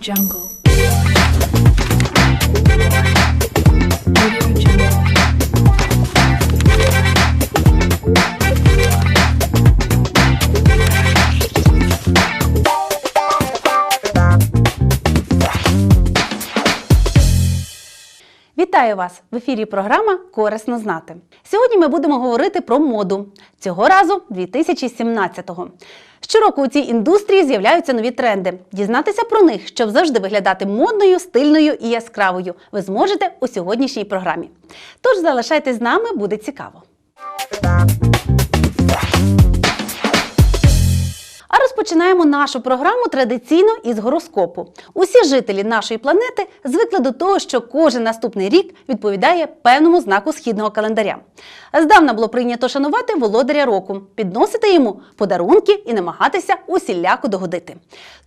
Jungle. Вітаю вас! В ефірі програма Корисно знати. Сьогодні ми будемо говорити про моду. Цього разу 2017-го. Щороку у цій індустрії з'являються нові тренди. Дізнатися про них, щоб завжди виглядати модною, стильною і яскравою, ви зможете у сьогоднішній програмі. Тож залишайтесь з нами, буде цікаво. А розпочинаємо нашу програму традиційно із гороскопу. Усі жителі нашої планети звикли до того, що кожен наступний рік відповідає певному знаку східного календаря. Здавна було прийнято шанувати володаря року, підносити йому подарунки і намагатися усіляко догодити.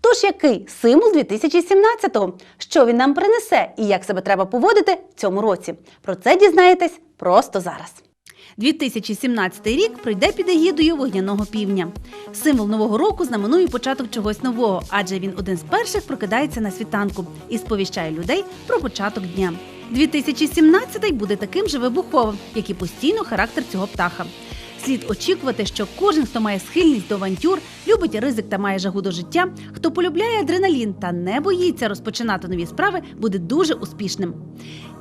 Тож який символ 2017-го? Що він нам принесе і як себе треба поводити в цьому році? Про це дізнаєтесь просто зараз. 2017 рік пройде під егідою вогняного півня. Символ нового року знаменує початок чогось нового, адже він один з перших прокидається на світанку і сповіщає людей про початок дня. 2017 буде таким же вибуховим, як і постійно характер цього птаха. Слід очікувати, що кожен, хто має схильність до авантюр, любить ризик та має жагу до життя, хто полюбляє адреналін та не боїться розпочинати нові справи, буде дуже успішним.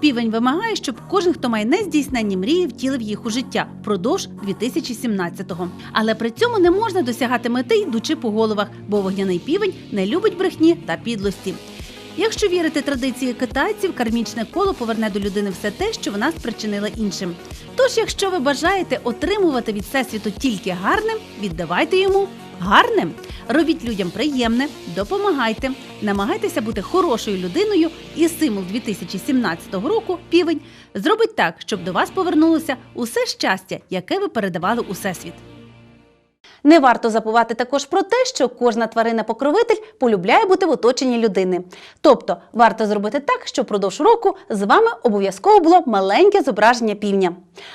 Півень вимагає, щоб кожен, хто має нездійсненні мрії, втілив їх у життя впродовж 2017-го. Але при цьому не можна досягати мети, йдучи по головах, бо вогняний півень не любить брехні та підлості. Якщо вірити традиції китайців, кармічне коло поверне до людини все те, що вона спричинила іншим. Тож, якщо ви бажаєте отримувати від всесвіту тільки гарним, віддавайте йому гарним. Робіть людям приємне, допомагайте, намагайтеся бути хорошою людиною, і символ 2017 року півень зробить так, щоб до вас повернулося усе щастя, яке ви передавали у всесвіт. Не варто забувати також про те, що кожна тварина-покровитель полюбляє бути в оточенні людини. Тобто варто зробити так, щоб впродовж року з вами обов'язково було маленьке зображення півня.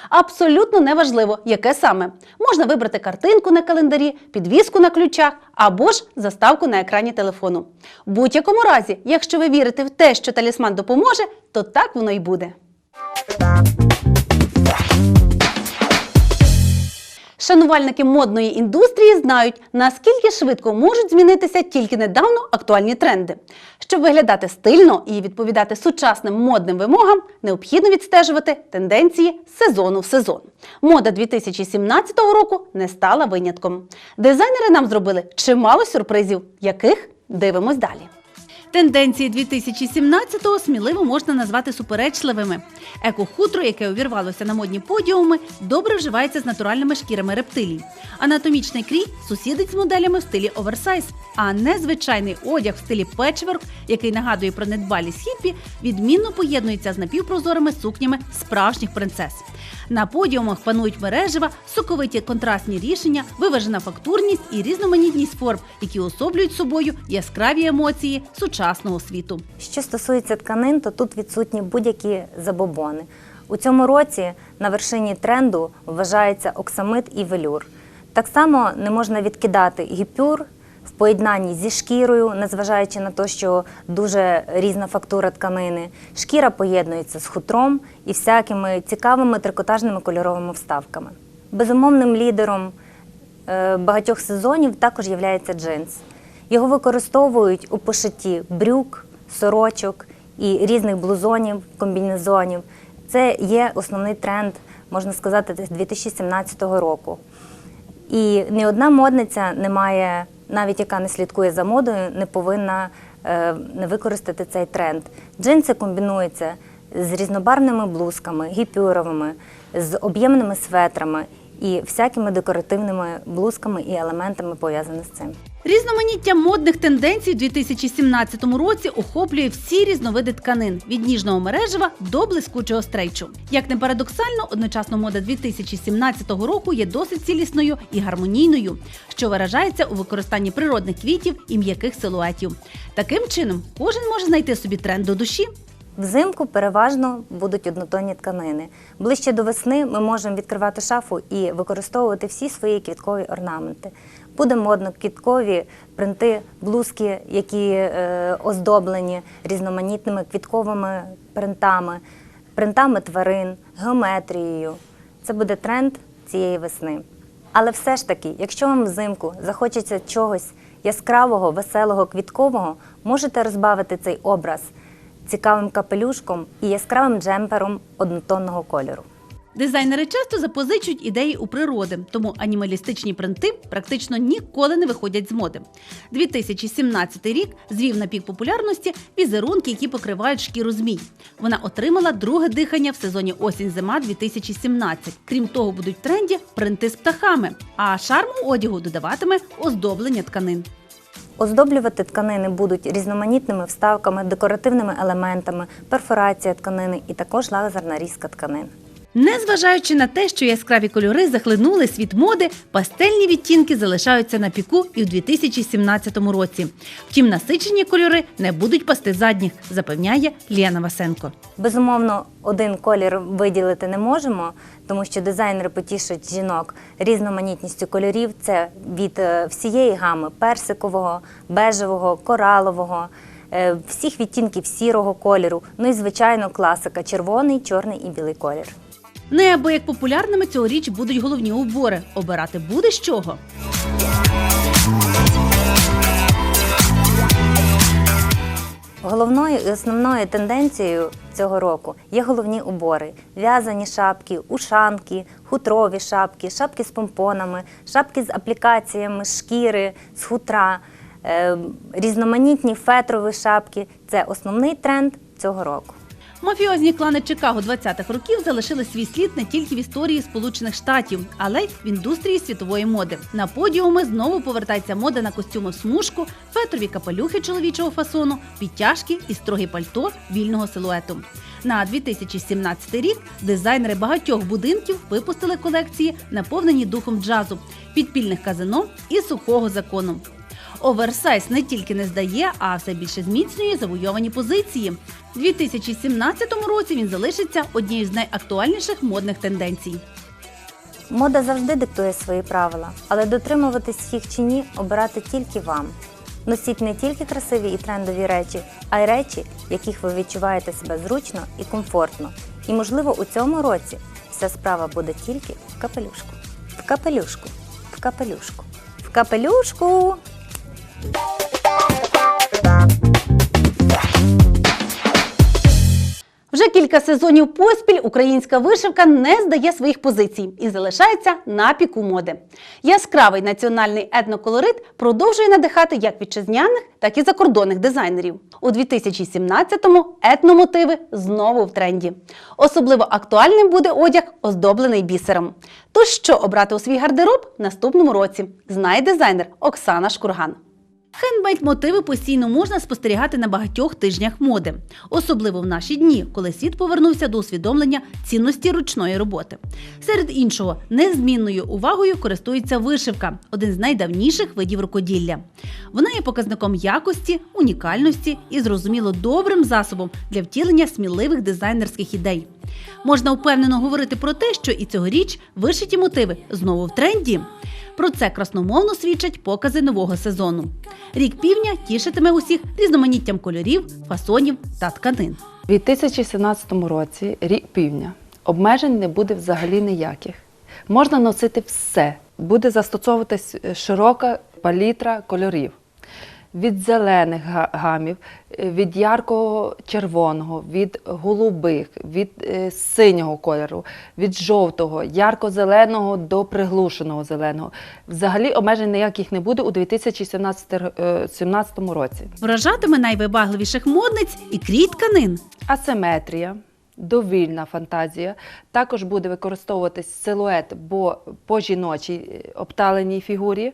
Абсолютно неважливо, яке саме. Можна вибрати картинку на календарі, підвіску на ключах або ж заставку на екрані телефону. В будь-якому разі, якщо ви вірите в те, що талісман допоможе, то так воно й буде. Шанувальники модної індустрії знають, наскільки швидко можуть змінитися тільки недавно актуальні тренди. Щоб виглядати стильно і відповідати сучасним модним вимогам, необхідно відстежувати тенденції сезону в сезон. Мода 2017 року не стала винятком. Дизайнери нам зробили чимало сюрпризів, яких дивимось далі. Тенденції 2017-го сміливо можна назвати суперечливими. Еко-хутро, яке увірвалося на модні подіуми, добре вживається з натуральними шкірами рептилій. Анатомічний крій сусідить з моделями в стилі оверсайз, а незвичайний одяг в стилі печворк, який нагадує про недбалість хіппі, відмінно поєднується з напівпрозорими сукнями справжніх принцес. На подіумах панують мережева, соковиті контрастні рішення, виважена фактурність і різноманітність форм, які особлюють собою яскраві емоції сучасного світу. Що стосується тканин, то тут відсутні будь-які забобони. У цьому році на вершині тренду вважається оксамит і велюр. Так само не можна відкидати гіпюр поєднанні зі шкірою, незважаючи на те, що дуже різна фактура тканини. Шкіра поєднується з хутром і всякими цікавими трикотажними кольоровими вставками. Безумовним лідером е, багатьох сезонів також є джинс. Його використовують у пошитті брюк, сорочок і різних блузонів, комбінезонів. Це є основний тренд, можна сказати, з 2017 року. І ні одна модниця не має, навіть яка не слідкує за модою, не повинна е, не використати цей тренд. Джинси комбінуються з різнобарвними блузками, гіпюровими, з об'ємними светрами і всякими декоративними блузками і елементами пов'язаними з цим. Різноманіття модних тенденцій у 2017 році охоплює всі різновиди тканин від ніжного мережева до блискучого стрейчу. Як не парадоксально, одночасно мода 2017 року є досить цілісною і гармонійною, що виражається у використанні природних квітів і м'яких силуетів. Таким чином, кожен може знайти собі тренд до душі. Взимку переважно будуть однотонні тканини. Ближче до весни ми можемо відкривати шафу і використовувати всі свої квіткові орнаменти. Буде модно квіткові принти, блузки, які е, оздоблені різноманітними квітковими принтами, принтами тварин, геометрією. Це буде тренд цієї весни. Але все ж таки, якщо вам взимку захочеться чогось яскравого, веселого, квіткового, можете розбавити цей образ цікавим капелюшком і яскравим джемпером однотонного кольору. Дизайнери часто запозичують ідеї у природи, тому анімалістичні принти практично ніколи не виходять з моди. 2017 рік звів на пік популярності візерунки, які покривають шкіру змій. Вона отримала друге дихання в сезоні осінь-зима 2017. Крім того, будуть в тренді принти з птахами, а шарму одягу додаватиме оздоблення тканин. Оздоблювати тканини будуть різноманітними вставками, декоративними елементами, перфорація тканини і також лазерна різка тканин. Незважаючи на те, що яскраві кольори захлинули світ моди, пастельні відтінки залишаються на піку і в 2017 році. Втім, насичені кольори не будуть пасти задніх, запевняє Ліана Васенко. Безумовно, один колір виділити не можемо, тому що дизайнери потішать жінок різноманітністю кольорів. Це від е, всієї гами персикового, бежевого, коралового, е, всіх відтінків сірого кольору. Ну і звичайно, класика червоний, чорний і білий колір. Неабияк популярними цьогоріч будуть головні убори. Обирати буде з чого. Головною і основною тенденцією цього року є головні убори: в'язані шапки, ушанки, хутрові шапки, шапки з помпонами, шапки з аплікаціями шкіри, з хутра, е, різноманітні фетрові шапки. Це основний тренд цього року. Мафіозні клани Чикаго 20-х років залишили свій слід не тільки в історії Сполучених Штатів, але й в індустрії світової моди. На подіуми знову повертається мода на костюми смужку, фетрові капелюхи чоловічого фасону, підтяжки і строгі пальто вільного силуету. На 2017 рік дизайнери багатьох будинків випустили колекції, наповнені духом джазу, підпільних казино і сухого закону. Оверсайз не тільки не здає, а все більше зміцнює завойовані позиції. У 2017 році він залишиться однією з найактуальніших модних тенденцій. Мода завжди диктує свої правила, але дотримуватись їх чи ні обирати тільки вам. Носіть не тільки красиві і трендові речі, а й речі, в яких ви відчуваєте себе зручно і комфортно. І, можливо, у цьому році вся справа буде тільки в капелюшку. В капелюшку, в капелюшку, в капелюшку. Вже кілька сезонів поспіль українська вишивка не здає своїх позицій і залишається на піку моди. Яскравий національний етноколорит продовжує надихати як вітчизняних, так і закордонних дизайнерів. У 2017-му етномотиви знову в тренді. Особливо актуальним буде одяг, оздоблений бісером. Тож що обрати у свій гардероб наступному році, знає дизайнер Оксана Шкурган. Хендмейд мотиви постійно можна спостерігати на багатьох тижнях моди, особливо в наші дні, коли світ повернувся до усвідомлення цінності ручної роботи. Серед іншого, незмінною увагою користується вишивка, один з найдавніших видів рукоділля. Вона є показником якості, унікальності і зрозуміло добрим засобом для втілення сміливих дизайнерських ідей. Можна впевнено говорити про те, що і цьогоріч вишиті мотиви знову в тренді. Про це красномовно свідчать покази нового сезону. Рік півня тішитиме усіх різноманіттям кольорів, фасонів та тканин. У 2017 році рік півня. Обмежень не буде взагалі ніяких. Можна носити все. Буде застосовуватись широка палітра кольорів. Від зелених га- гамів, е, від яркого червоного, від голубих, від е, синього кольору, від жовтого, ярко-зеленого до приглушеного зеленого. Взагалі обмежень ніяких не буде у 2017 р- е, 17 році. Вражатиме найвибагливіших модниць і крій тканин. Асиметрія, довільна фантазія. Також буде використовуватись силует бо по жіночій е, обталеній фігурі,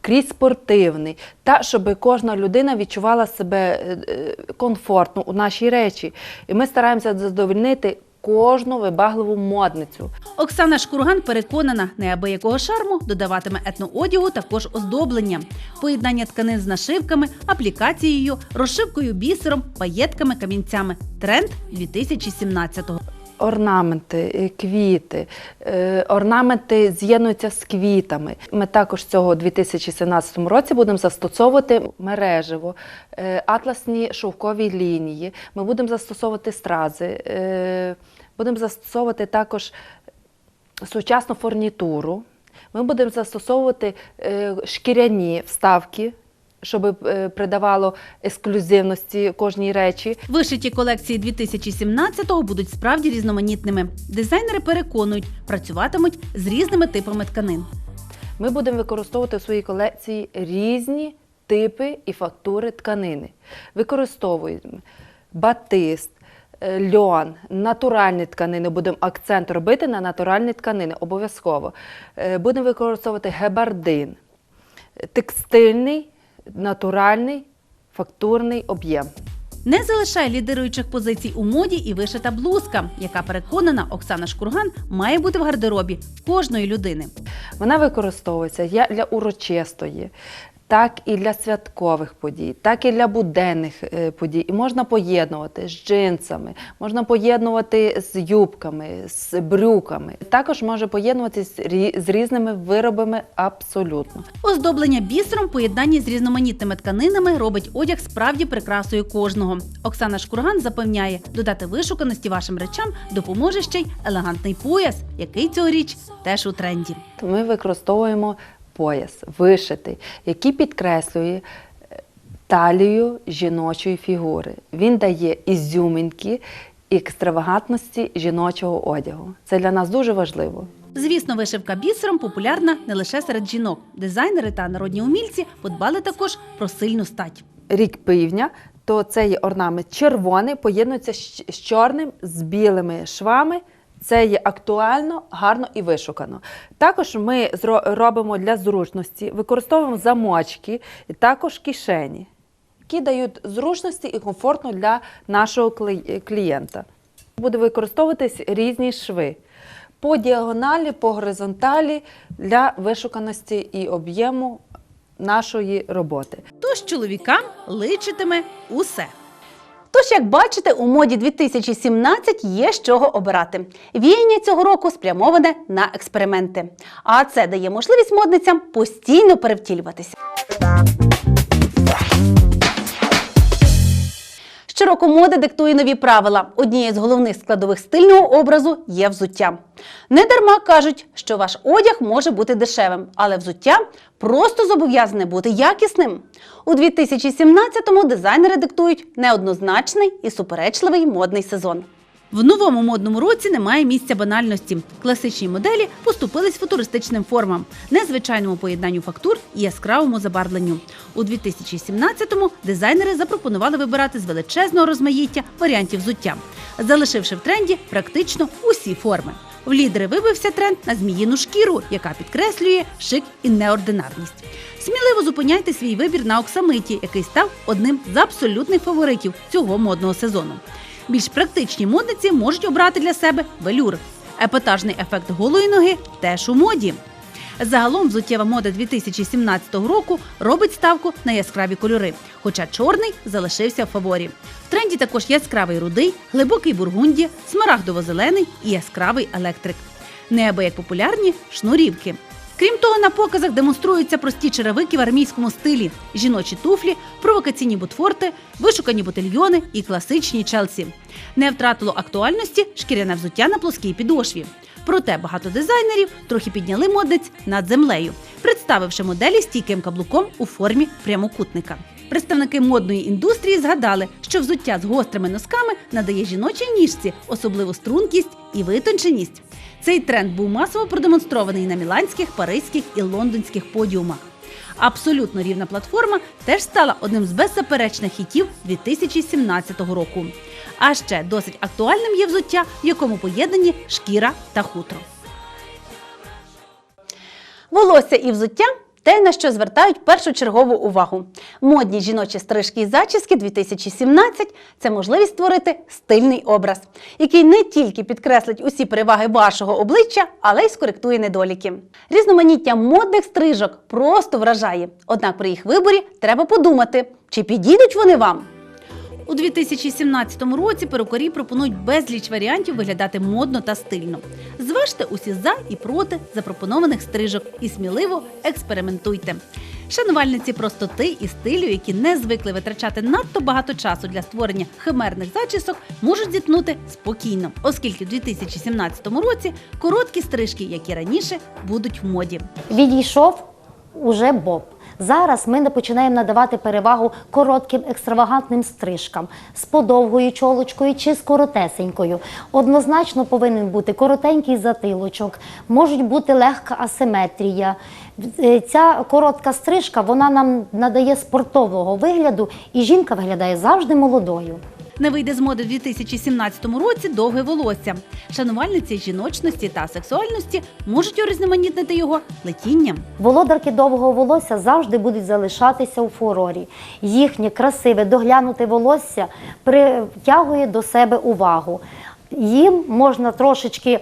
крізь спортивний, та щоб кожна людина відчувала себе е, е, комфортно у нашій речі. І ми стараємося задовольнити кожну вибагливу модницю. Оксана Шкурган переконана, неабиякого шарму додаватиме етноодягу також оздоблення, поєднання тканин з нашивками, аплікацією, розшивкою бісером, паєтками, камінцями. Тренд 2017-го. Орнаменти, е, квіти. Е, Орнаменти з'єднуються з квітами. Ми також цього у 2017 році будемо застосовувати мережево, е, атласні шовкові лінії. Ми будемо застосовувати стрази, будемо застосовувати також сучасну фурнітуру. Ми будемо застосовувати шкіряні вставки, щоб е, придавало ексклюзивності кожній речі. Вишиті колекції 2017-го будуть справді різноманітними. Дизайнери переконують, працюватимуть з різними типами тканин. Ми будемо використовувати в своїй колекції різні типи і фактури тканини. Використовуємо батист, е, льон, натуральні тканини. Будемо акцент робити на натуральні тканини обов'язково. Е, Будемо використовувати гебардин, текстильний, натуральний, фактурний об'єм. Не залишає лідируючих позицій у моді і вишита блузка, яка переконана Оксана Шкурган має бути в гардеробі кожної людини. Вона використовується для урочистої, так і для святкових подій, так і для буденних е, подій. І можна поєднувати з джинсами, можна поєднувати з юбками, з брюками. Також може поєднуватися з різними виробами абсолютно. Оздоблення бісером в поєднанні з різноманітними тканинами робить одяг справді прикрасою кожного. Оксана Шкурган запевняє, додати вишуканості вашим речам допоможе ще й елегантний пояс, який цьогоріч теж у тренді. Ми використовуємо пояс вишитий, який підкреслює е, талію жіночої фігури. Він дає ізюмінки і екстравагантності жіночого одягу. Це для нас дуже важливо. Звісно, вишивка бісером популярна не лише серед жінок. Дизайнери та народні умільці подбали також про сильну стать. Рік півня, то це є орнамент червоний, поєднується з чорним, з білими швами. Це є актуально, гарно і вишукано. Також ми робимо для зручності, використовуємо замочки і також кишені, які дають зручності і комфортно для нашого клієнта. Буде використовуватись різні шви по діагоналі, по горизонталі для вишуканості і об'єму нашої роботи. Тож чоловікам личитиме усе. Тож, як бачите, у моді 2017 є з чого обирати. Віяння цього року спрямоване на експерименти. А це дає можливість модницям постійно перевтілюватися. Щороку мода диктує нові правила. Однією з головних складових стильного образу є взуття. Не дарма кажуть, що ваш одяг може бути дешевим, але взуття просто зобов'язане бути якісним. У 2017-му дизайнери диктують неоднозначний і суперечливий модний сезон. В новому модному році немає місця банальності. Класичні моделі поступились футуристичним формам, незвичайному поєднанню фактур і яскравому забарвленню. У 2017-му дизайнери запропонували вибирати з величезного розмаїття варіантів взуття, залишивши в тренді практично усі форми. В лідери вибився тренд на зміїну шкіру, яка підкреслює шик і неординарність. Сміливо зупиняйте свій вибір на оксамиті, який став одним з абсолютних фаворитів цього модного сезону. Більш практичні модниці можуть обрати для себе велюр. Епатажний ефект голої ноги теж у моді. Загалом взуттєва мода 2017 року робить ставку на яскраві кольори, хоча чорний залишився в фаворі. В тренді також яскравий рудий, глибокий бургунді, смарагдово-зелений і яскравий електрик. Неабияк популярні шнурівки. Крім того, на показах демонструються прості черевики в армійському стилі, жіночі туфлі, провокаційні ботфорти, вишукані ботильйони і класичні челсі. Не втратило актуальності шкіряне взуття на плоскій підошві. Проте багато дизайнерів трохи підняли модниць над землею, представивши моделі стійким каблуком у формі прямокутника. Представники модної індустрії згадали, що взуття з гострими носками надає жіночій ніжці особливу стрункість і витонченість. Цей тренд був масово продемонстрований на міланських, паризьких і лондонських подіумах. Абсолютно рівна платформа теж стала одним з беззаперечних хітів 2017 року. А ще досить актуальним є взуття, в якому поєднані шкіра та хутро. Волосся і взуття те, на що звертають першочергову увагу. Модні жіночі стрижки і зачіски 2017 – це можливість створити стильний образ, який не тільки підкреслить усі переваги вашого обличчя, але й скоректує недоліки. Різноманіття модних стрижок просто вражає. Однак при їх виборі треба подумати, чи підійдуть вони вам. У 2017 році перукарі пропонують безліч варіантів виглядати модно та стильно. Зважте усі за і проти запропонованих стрижок і сміливо експериментуйте. Шанувальниці простоти і стилю, які не звикли витрачати надто багато часу для створення химерних зачісок, можуть зіткнути спокійно, оскільки в 2017 році короткі стрижки, як і раніше, будуть в моді. Відійшов уже боб. Зараз ми не починаємо надавати перевагу коротким екстравагантним стрижкам з подовгою чолочкою чи з коротесенькою. Однозначно повинен бути коротенький затилочок, можуть бути легка асиметрія. Е, Ця коротка стрижка вона нам надає спортового вигляду, і жінка виглядає завжди молодою. Не вийде з моди в 2017 році довге волосся. Шанувальниці жіночності та сексуальності можуть урізноманітнити його плетінням. Володарки довгого волосся завжди будуть залишатися у фурорі. Їхнє красиве, доглянуте волосся притягує до себе увагу. Їм можна трошечки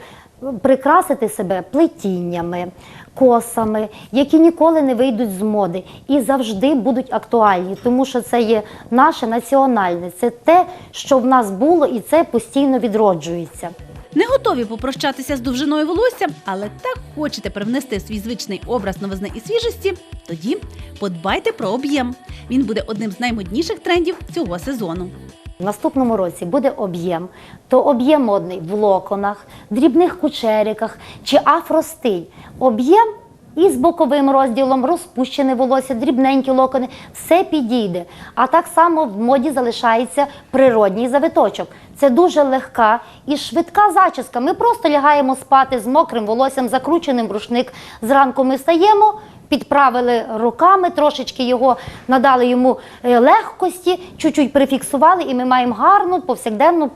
прикрасити себе плетіннями, косами, які ніколи не вийдуть з моди і завжди будуть актуальні, тому що це є наше національне, це те, що в нас було, і це постійно відроджується. Не готові попрощатися з довжиною волосся, але так хочете привнести свій звичний образ новизни і свіжості. Тоді подбайте про об'єм. Він буде одним з наймодніших трендів цього сезону. В наступному році буде об'єм, то об'єм модний в локонах, дрібних кучериках чи афростиль. Об'єм із боковим розділом, розпущене волосся, дрібненькі локони, все підійде. А так само в моді залишається природній завиточок. Це дуже легка і швидка зачіска. Ми просто лягаємо спати з мокрим волоссям, закрученим рушник. Зранку ми стаємо. Підправили руками, трошечки його надали йому е, легкості, чуть-чуть прифіксували, і ми маємо гарну повсякденну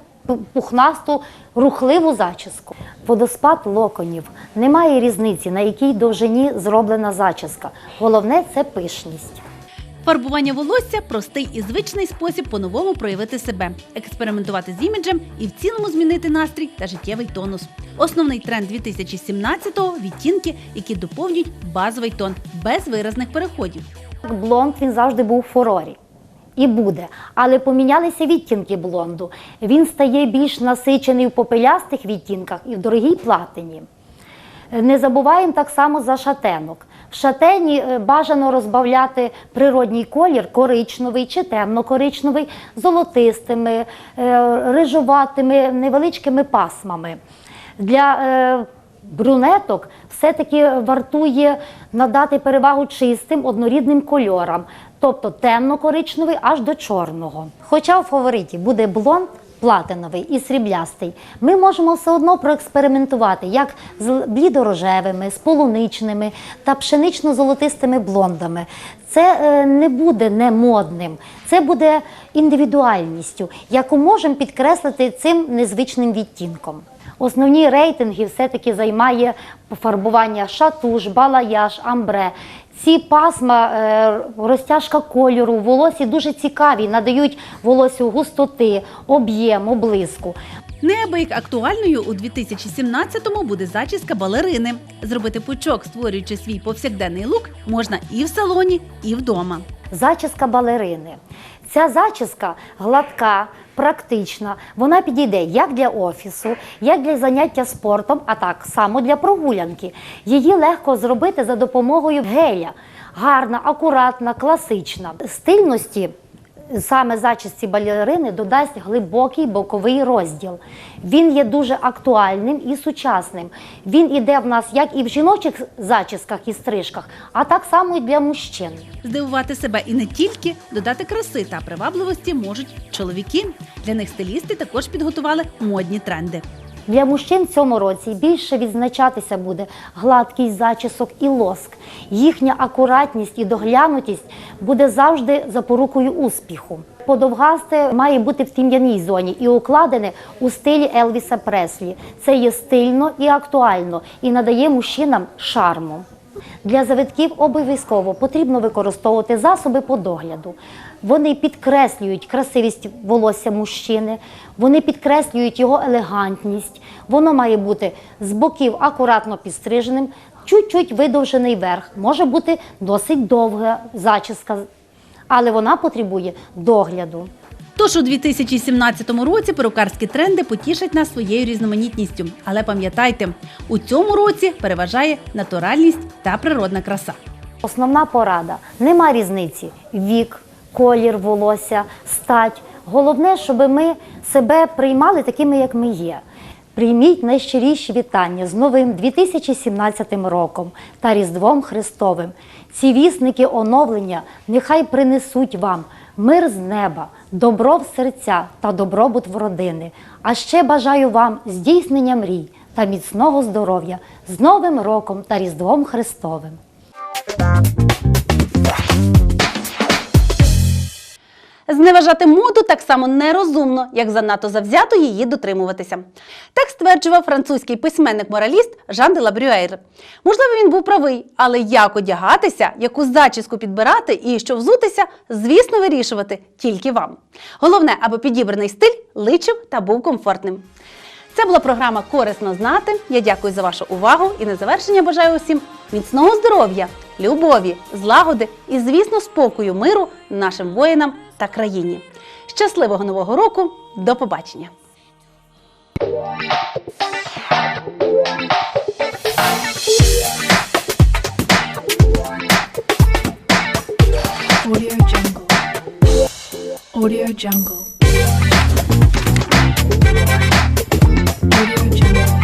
пухнасту рухливу зачіску. Водоспад локонів немає різниці, на якій довжині зроблена зачіска. Головне це пишність. Фарбування волосся простий і звичний спосіб по-новому проявити себе, експериментувати з іміджем і в цілому змінити настрій та життєвий тонус. Основний тренд 2017-го – відтінки, які доповнюють базовий тон без виразних переходів. Блонд він завжди був в фурорі. І буде, але помінялися відтінки блонду. Він стає більш насичений в попелястих відтінках і в дорогій платині. Не забуваємо так само за шатенок. В шатені е, бажано розбавляти природній колір коричневий чи темно-коричневий, золотистими, е, рижуватими, невеличкими пасмами. Для е, брюнеток все-таки вартує надати перевагу чистим однорідним кольорам, тобто темно-коричневий аж до чорного. Хоча в фавориті буде блонд, платиновий і сріблястий, ми можемо все одно проекспериментувати як з блідорожевими, з полуничними та пшенично-золотистими блондами. Це е, не буде немодним, це буде індивідуальністю, яку можемо підкреслити цим незвичним відтінком. Основні рейтинги все-таки займає фарбування шатуш, балаяж, амбре. Ці пасма, е, розтяжка кольору, волосі дуже цікаві, надають волосю густоти, об'єму, блиску. Неабияк актуальною у 2017-му буде зачіска балерини. Зробити пучок, створюючи свій повсякденний лук, можна і в салоні, і вдома. Зачіска балерини. Ця зачіска гладка, практична. Вона підійде як для офісу, як для заняття спортом, а так само для прогулянки. Її легко зробити за допомогою геля. Гарна, акуратна, класична. Стильності саме зачісці балерини додасть глибокий боковий розділ. Він є дуже актуальним і сучасним. Він іде в нас як і в жіночих зачісках і стрижках, а так само і для мужчин. Здивувати себе і не тільки додати краси та привабливості можуть чоловіки. Для них стилісти також підготували модні тренди. Для мужчин в цьому році більше відзначатися буде гладкість зачісок і лоск. Їхня акуратність і доглянутість буде завжди запорукою успіху. Подовгасте має бути в тім'яній зоні і укладене у стилі Елвіса Преслі. Це є стильно і актуально і надає мужчинам шарму. Для завитків обов'язково потрібно використовувати засоби по догляду. Вони підкреслюють красивість волосся мужчини, вони підкреслюють його елегантність. Воно має бути з боків акуратно підстриженим, чуть-чуть видовжений верх. Може бути досить довга зачіска, але вона потребує догляду. Тож у 2017 році перукарські тренди потішать нас своєю різноманітністю. Але пам'ятайте, у цьому році переважає натуральність та природна краса. Основна порада: нема різниці вік, колір волосся, стать. Головне, щоб ми себе приймали такими, як ми є. Прийміть найщиріші вітання з новим 2017 роком та Різдвом Христовим. Ці вісники оновлення нехай принесуть вам мир з неба, добро в серця та добробут в родини. А ще бажаю вам здійснення мрій та міцного здоров'я з Новим роком та Різдвом Христовим. Зневажати моду так само нерозумно, як занадто завзято її дотримуватися. Так стверджував французький письменник-мораліст Жан де Лабрюейр. Можливо, він був правий, але як одягатися, яку зачіску підбирати і що взутися, звісно, вирішувати тільки вам. Головне, аби підібраний стиль личив та був комфортним. Це була програма Корисно знати. Я дякую за вашу увагу і на завершення бажаю усім міцного здоров'я, любові, злагоди і, звісно, спокою, миру нашим воїнам та країні. Щасливого нового року! До побачення! Audio Jungle. Audio Jungle. Görüyorum ki.